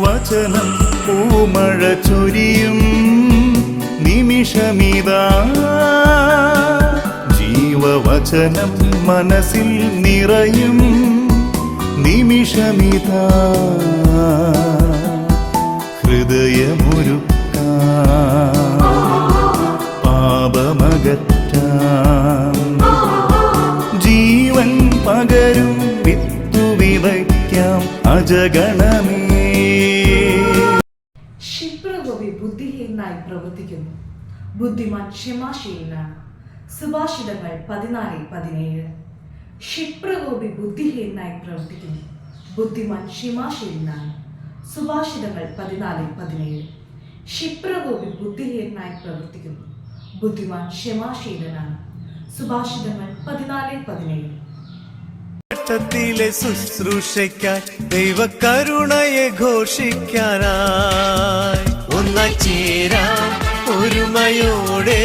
വചനം പൂമഴ ചൊരിയും നിമിഷമിതാ. ജീവവചനം മനസ്സിൽ നിറയും നിമിഷമിതാ. ഹൃദയമൊരു പാപമകറ്റ. ജീവൻ പകരും വിത്തു വിതയ്ക്കാം അജഗണമേ ബുദ്ധിഹീനായി പ്രവർത്തിക്കുന്നു. ബുദ്ധിമാൻ ക്ഷമാശീലനാണ്. സുഭാഷിതങ്ങൾ പതിനാല് പതിനേഴ്. ക്ഷിപ്രകോപി ബുദ്ധിഹീനായി പ്രവർത്തിക്കുന്നു. ബുദ്ധിമാൻ ക്ഷമാശീലനാണ്. സുഭാഷിതങ്ങൾ പതിനാല് പതിനേഴ്. ക്ഷിപ്രകോപി ബുദ്ധിഹീനായി പ്രവർത്തിക്കുന്നു. ബുദ്ധിമാൻ ക്ഷമാശീലനാണ്. സുഭാഷിതങ്ങൾ പതിനാല് പതിനേഴ്. ത്തിലെ ശുശ്രൂഷയ്ക്കാൻ ദൈവ ദൈവകരുണയെ ഘോഷിക്കാനായി ചേരാം ഒരുമയോടെ.